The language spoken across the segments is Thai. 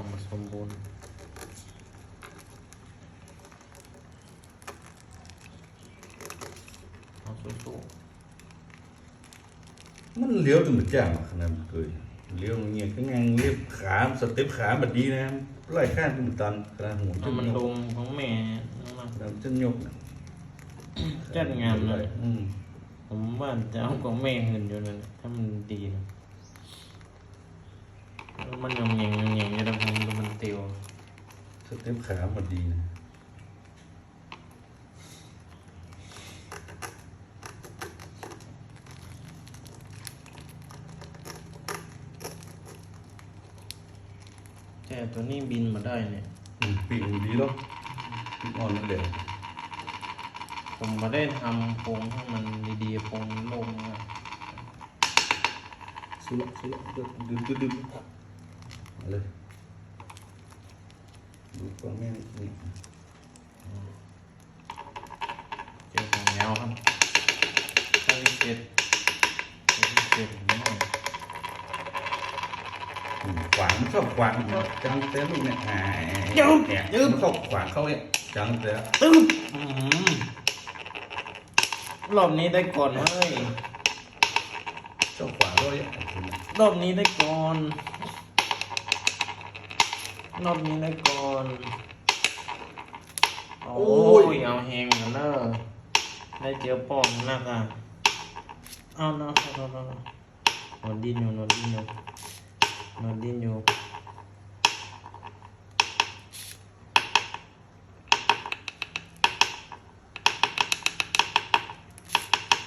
ความสมบูรณ์เอาสู้มันเลี้ยวจนมันจ้างขนาดมันเคยเลี้ยวเงี้ยก็งางเลี้ยวขาสเต็ปขาแบบดีนะไล่ข้างมันตันขนาดหัวๆเอามันลงของแม่นั่นนะแล้วจะยกนะจัดงานเลยอืมผมว่าจะเอาของแม่เงินอยู่นั่นน่ะถ้ามันดีนะแล้วมันยองแยง ตียวสเต็ปขามันดีนะแต่ตัวนี้บินมาได้เนี่ยอืมปีกมันดีแล้วปีกอ่อนนั่นแหละผมมาได้ทำโครงให้มันดีๆโครงลงอะสุละสุละดึ๊ดดึ๊ดดึ๊ดดึ๊ดเอาเลย ดูก่อนแม่นี่เจอของยาวครับถ้าพิเศษถ้าพิเศษผมไม่ขวางมันชอบขวางมันชอบจังเต้ลูกเนี่ยอ่าเดี๋ยวเนี่ยยวมันชอบขวางเขาเนี่ยจังเต้ตึ้งอื้อหือรอบนี้ได้ก่อนเฮ้ยชอบขวางเขาเนี่ยรอบนี้ได้ก่อน รอบนี้ได้ก่อนโอ้ยเอาแหงกันเนอะได้เจอป้อมนักอะเอาเนาะเอาเนาะเอาเนาะนอนดินอยู่นอนดินอยู่นอนดินอยู่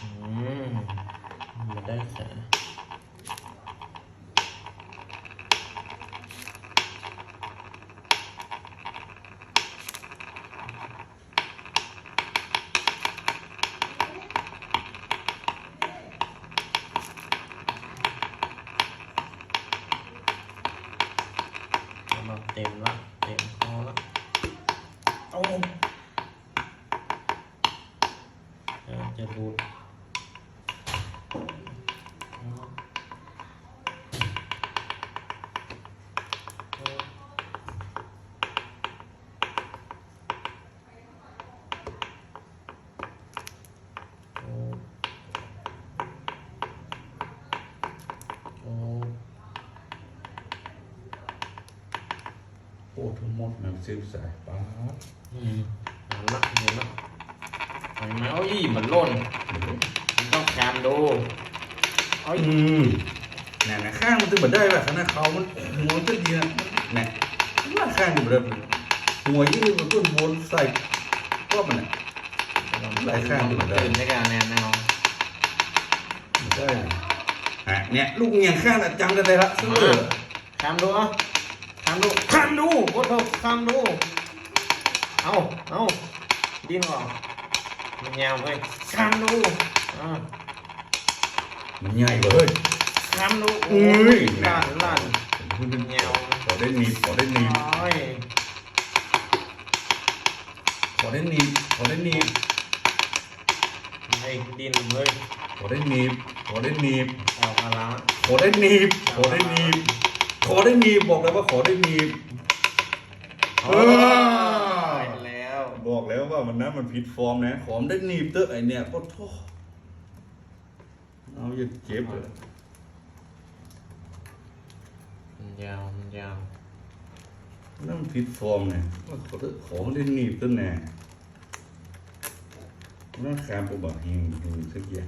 อืมมาได้แค่ มาเต็มละเต็มคอละเอาเดี๋ยว จะดูด ทั้งหมดมันซื้อสายป้าบอืมเอาละเห็นละเห็นไหมเอาอีมันหล่นมันต้องแคมดูเอาอีอืมเนี่ยนะข้างมันตึงแบบได้แบบขนาดเขามันหัวมันตึงดีนะเนี่ยว่าข้างมันแบบหัวยี่มันต้นโวนใส่ก็มันเนี่ยหลายข้างอยู่เหมือนเดิมตื่นได้กันแน่แน่นอนใช่อะเนี่ยลูกเงียงข้างน่ะจังกันเลยละซื้อแคมดูเอา แคมดูแคมดูโคตรแคมดู เอาเอาดิ้นก่อนมันยาวเว้ยแคมดูอ่ามันใหญ่เว้ยแคมดูอุ้ยลั่นลั่นมันเป็นยาวขอได้หนีบขอได้หนีบโอ้ยขอได้หนีบขอได้หนีบไอ้ดิ้นเว้ยขอได้หนีบขอได้หนีบเอาพลังขอได้หนีบขอได้หนีบ ขอได้หนีบบอกเลยว่าขอได้หนีบโอ้ยแล้วบอกแล้วว่ามันนั้นมันผิดฟอร์มนะ ขอมได้หนีบเตอะไอเนี่ยก็โทษเอาอย่าเจ็บเลยมันยาวมันยาวนั่นมันผิดฟอร์มเนี่ยว่าขอเถอะขอได้หนีบเตอะแน่นั่นคามไปบอกเฮงดูสักอย่าง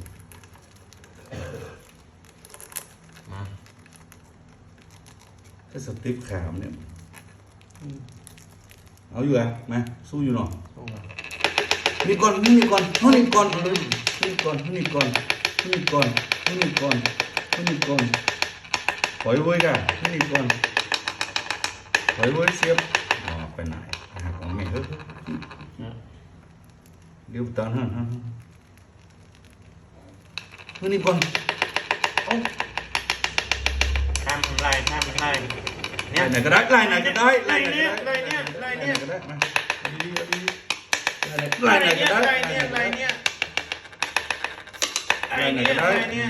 มา ถ้าสติปขามเนี่ย เอาอยู่อะมาสู้อยู่หน่อยสู้กันนี่ก่อนนี่ก่อนเท่านี้ก่อนนี่ก่อนนี่ก่อนนี่ก่อนนี่ก่อนนี่ก่อนถอยไว้กันนี่ก่อนถอยไว้เสียบอ๋อไปไหนหาของแม่เฮ้ยเดี๋ยวตอนฮะฮะนี่ก่อนเอ ลายทำลายเนี่ย ลายไหนก็ได้ลายไหนก็ได้ลายไหนก็ได้ลายเนี่ยลายเนี่ย ก็ได้มาดีดีลายไหนก็ได้ลายเนี่ยลายเนี่ยลายไหนก็ได้ลายเนี่ย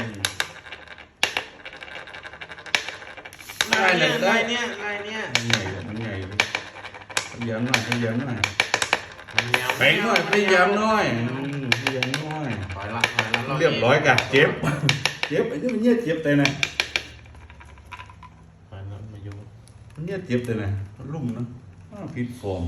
ลายเนี่ยลายเนี่ยลายเนี่ยมันใหญ่มันใหญ่พยายามหน่อยพยายามหน่อยแบ่งหน่อยพยายามหน่อยพยายามหน่อย ถอยละถอยละเรียบร้อยกันเจ็บ เจ็บไอ้นี่มันเนี่ยเจ็บแต่ไหน เนี่ยเจ็บเลยนะลุ่มนะผิดฟอม